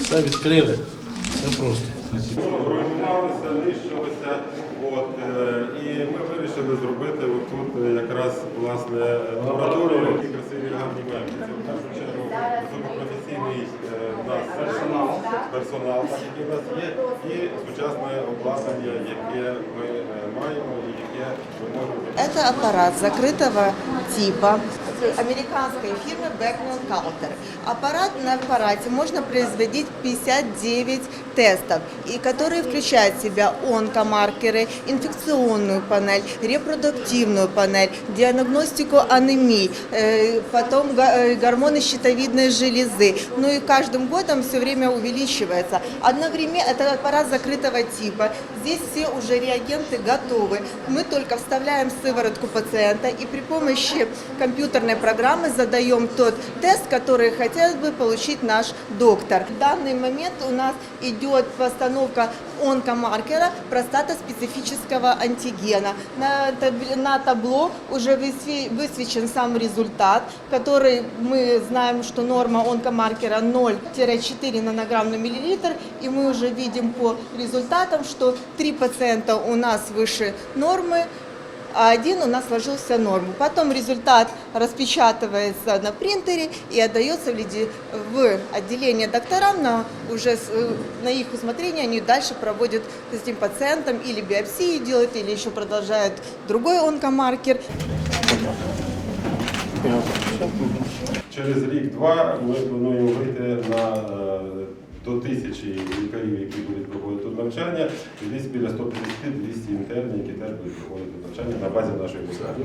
Все відкрили. Все просто. Руйнувалося, нищилося. От, е, і ми вирішили зробити тут е, якраз власне лабораторію, які красиві гарні меблі. Це в першу чергу високопрофесійний е, нас персонал, персонал, так, який в нас є, і сучасне обладнання, яке ми маємо і яке ми можемо Это аппарат закрытого американской фирмы Beckman Coulter. Аппарат на аппарате можно производить 59 тестов, и которые включают в себя онкомаркеры, инфекционную панель, репродуктивную панель, диагностику анемии, э, потом э, гормоны щитовидной железы. Ну и каждым годом все время увеличивается. Одновременно это аппарат закрытого типа. Здесь все уже реагенты готовы. Мы только вставляем сыворотку пациента и при помощи компьютерной программы задаем тот тест, который хотел бы получить наш доктор. В данный момент у нас идет постановка онкомаркера простатоспецифического антигена. На, таб- на табло уже высве- высвечен сам результат, который мы знаем, что норма онкомаркера 0-4 нанограмм на миллилитр, и мы уже видим по результатам, что 3 пациента у нас выше нормы, а один у нас ложился в норму. Потом результат распечатывается на принтере и отдается в, лиди- в отделение докторам на уже с- э, на их усмотрение они дальше проводят с этим пациентом или биопсию делают, или еще продолжают другой онкомаркер. Через рік-два ми плануємо вийти на е, до тисячі лікарів, які навчання, і десь біля 150-200 інтернів, які теж будуть проходити навчання на базі нашої лікарні.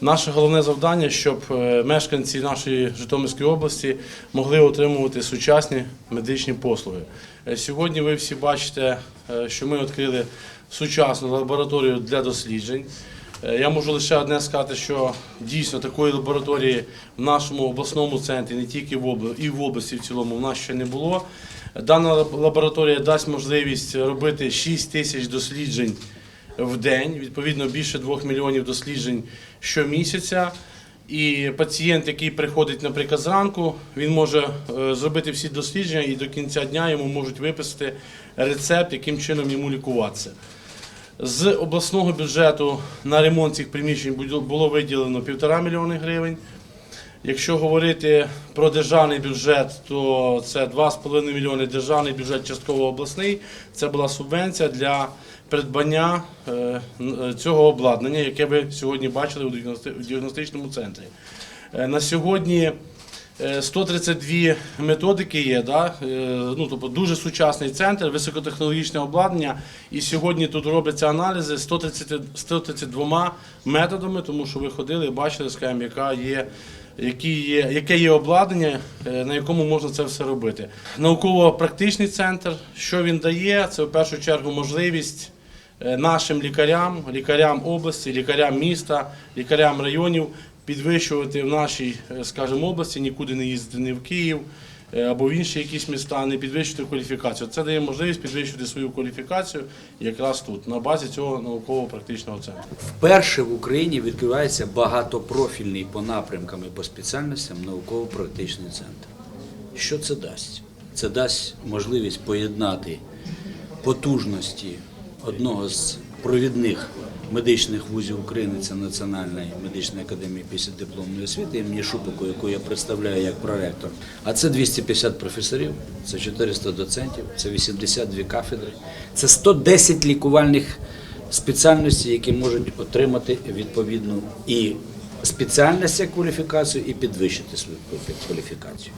Наше головне завдання, щоб е, мешканці нашої Житомирської області могли отримувати сучасні медичні послуги. Е, Сьогодні ви всі бачите, е, що ми відкрили сучасну лабораторію для досліджень. Е, Я можу лише одне сказати, що дійсно такої лабораторії в нашому обласному центрі, не тільки в області, і в області в цілому, в нас ще не було. Дана лабораторія дасть можливість робити 6 тисяч досліджень в день, відповідно більше 2 мільйонів досліджень щомісяця. І пацієнт, який приходить, наприклад, зранку, він може е, зробити всі дослідження і до кінця дня йому можуть виписати рецепт, яким чином йому лікуватися. З обласного бюджету на ремонт цих приміщень було- виділено 1,5 мільйони гривень. Якщо говорити про державний бюджет, то це 2,5 мільйони державний бюджет, частково обласний. Це була субвенція для придбання е, е, цього обладнання, яке ви сьогодні бачили у діагностичному центрі. Е, На сьогодні 132 методики є, да? е, ну, тобто дуже сучасний центр, високотехнологічне обладнання. І сьогодні тут робляться аналізи 130, 132 методами, тому що ви ходили і бачили, скажімо, яка є. Які є, яке є обладнання, е, на якому можна це все робити. Науково-практичний центр, що він дає, це в першу чергу можливість е, нашим лікарям, лікарям області, лікарям міста, лікарям районів підвищувати в нашій, е, скажімо, області, нікуди не їздити не в Київ е, або в інші якісь міста, не підвищувати кваліфікацію. Це дає можливість підвищувати свою кваліфікацію якраз тут, на базі цього науково-практичного центру. Вперше в Україні відкривається багатопрофільний по напрямкам і по спеціальностям науково-практичний центр. Що це дасть? Це дасть можливість поєднати потужності одного з провідних медичних вузів України, це Національної медичної академії після дипломної освіти імені Шупику, яку я представляю як проректор. А це 250 професорів, це 400 доцентів, це 82 кафедри, це 110 лікувальних спеціальності, які можуть отримати відповідну і спеціальність як кваліфікацію, і підвищити свою кваліфікацію.